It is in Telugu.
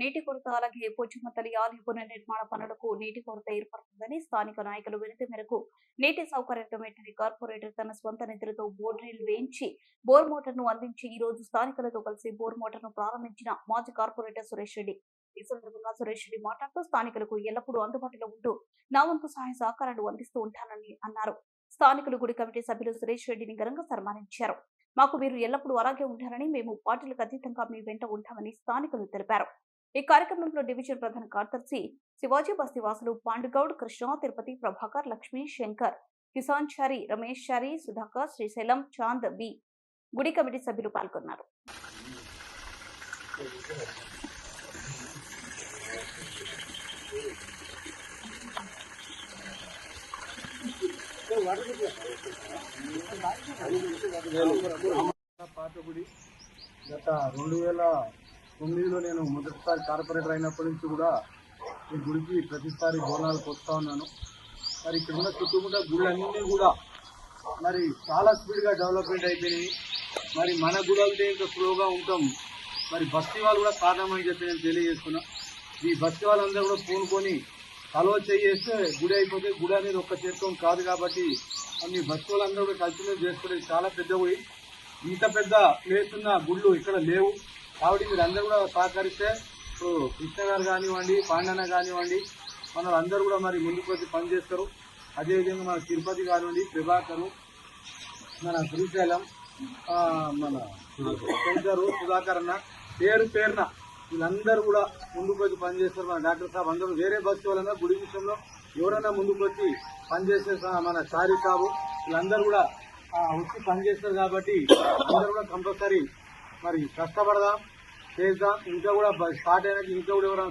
నీటి కొరత అలాగే పోచుమతలి ఆలయ పునర్నిర్మాణ పనులకు నీటి కొరత ఏర్పడుతుందని స్థానిక నాయకులు వినతి మేరకు నీటి సౌకర్యం వెంటనే కార్పొరేటర్ తన స్వంత నిధులతో బోర్ వేయించి బోర్ మోటార్ను అందించి ఈ రోజు స్థానికులతో కలిసి బోర్ మోటార్ను ప్రారంభించిన మాజీ కార్పొరేటర్ సురేష్ రెడ్డి. ఈ సందర్భంగా సురేష్ రెడ్డి మాట్లాడుతూ స్థానికులకు ఎల్లప్పుడూ అందుబాటులో ఉంటూ నా వంతు సహాయ సహకారాలు అందిస్తూ ఉంటానని అన్నారు. స్థానికులు గుడి కమిటీ సభ్యులు సురేష్ రెడ్డిని ఘనంగా సన్మానించారు. మాకు మీరు ఎల్లప్పుడూ అలాగే ఉంటారని మేము పార్టీలకు అతీతంగా మీ వెంట ఉంటామని స్థానికులు తెలిపారు. ఈ కార్యక్రమంలో డివిజన్ ప్రధాన కార్యదర్శి శివాజీ బస్తివాసులు పాండుగౌడ్ కృష్ణ తిరుపతి ప్రభాకర్ లక్ష్మీ శంకర్ కిసాన్ చారి రమేష్ చారి సుధాకర్ శ్రీశైలం చాంద్ బి. గుడి కమిటీ సభ్యులు పాల్గొన్నారు. పాతగుడి గత రెండు వేల తొమ్మిదిలో నేను మొదటిసారి కార్పొరేటర్ అయినప్పటి నుంచి కూడా ఈ గుడికి ప్రతిసారి బోనాలకు వస్తూ ఉన్నాను. మరి ఇక్కడ ఉన్న చుట్టుముట్ట గుళ్ళన్నీ కూడా మరి చాలా స్పీడ్గా డెవలప్మెంట్ అయిపోయినాయి. మరి మన గుడి ఇంకా స్లోగా ఉంటాం. మరి బస్తీ వాళ్ళు కూడా కారణమని చెప్పి నేను తెలియజేస్తున్నా. ఈ బస్తీ వాళ్ళందరూ కూడా పూనుకొని కలవ చేస్తే గుడి అయిపోతే గుడి అనేది ఒక్క చేత్తో కాదు కాబట్టి బస్తీ వాళ్ళందరూ కూడా కలిసి చేసుకునేది చాలా పెద్ద గుడి. ఇంత పెద్ద ప్లేస్ ఉన్న గుళ్ళు ఇక్కడ లేవు. కాబట్టి మీరు అందరూ కూడా సహకరిస్తే ఇప్పుడు కృష్ణ గారు కానివ్వండి పాండన్న కానివ్వండి మన అందరూ కూడా మరి ముందుకు వచ్చి పనిచేస్తారు అదేవిధంగా మన తిరుపతి కానివ్వండి ప్రభాకరు మన శ్రీశైలం మన సుధాకర్ అన్న పేరు పేరున వీళ్ళందరూ కూడా ముందుకు వచ్చి పనిచేస్తారు. మన డాక్టర్ సాబ్ అందరూ వేరే బస్సు వాళ్ళన్నా గుడి విషయంలో ఎవరైనా ముందుకు వచ్చి పనిచేసే మన చారి సాబు వీళ్ళందరూ కూడా వచ్చి పనిచేస్తారు కాబట్టి అందరూ కూడా కంపల్సరీ మరి కష్టపడదాం చేద్దాం. ఇంకా కూడా స్టార్ట్ అయినాక ఇంకా కూడా ఎవరైనా